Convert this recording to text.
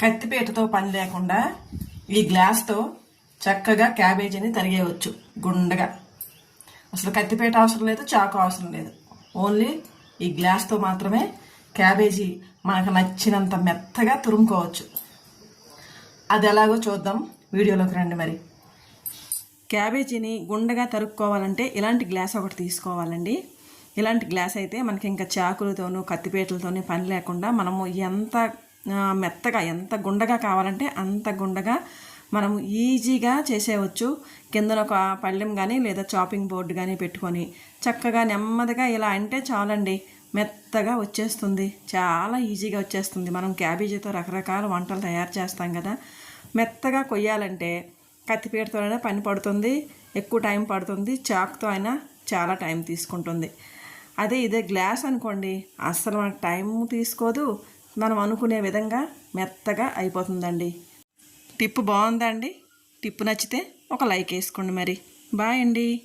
కత్తిపీటతో పని లేకుండా ఈ గ్లాస్తో చక్కగా క్యాబేజీని తరిగేయవచ్చు గుండగా. అసలు కత్తిపీట అవసరం లేదు చాకు అవసరం లేదు. ఓన్లీ ఈ గ్లాస్తో మాత్రమే క్యాబేజీ మనకు నచ్చినంత మెత్తగా తురుముకోవచ్చు. అది ఎలాగో చూద్దాం వీడియోలోకి రండి మరి. క్యాబేజీని గుండగా తరుక్కోవాలంటే ఇలాంటి గ్లాస్ ఒకటి తీసుకోవాలండి. ఇలాంటి గ్లాస్ అయితే మనకి ఇంకా చాకులతోనూ కత్తిపీటలతోనూ పని లేకుండా మనము ఎంత మెత్తగా ఎంత గుండగా కావాలంటే అంత గుండగా మనం ఈజీగా చేసేయవచ్చు. కిందన ఒక పళ్ళెం కానీ లేదా చాపింగ్ బోర్డు కానీ పెట్టుకొని చక్కగా నెమ్మదిగా ఇలా అంటే చాలండి. మెత్తగా వచ్చేస్తుంది. చాలా ఈజీగా వచ్చేస్తుంది. మనం క్యాబేజీతో రకరకాల వంటలు తయారు చేస్తాం కదా. మెత్తగా కొయ్యాలంటే కత్తిపీటతో పని పడుతుంది. ఎక్కువ టైం పడుతుంది. చాక్తో అయినా చాలా టైం తీసుకుంటుంది. అదే ఇదే గ్లాస్ అనుకోండి. అస్సలు మనకు టైం తీసుకోదు. మనం అనుకునే విధంగా మెత్తగా అయిపోతుందండి. టిప్పు బాగుందండి టిప్పు నచ్చితే ఒక లైక్ వేసుకోండి మరి. బాయ్ అండి.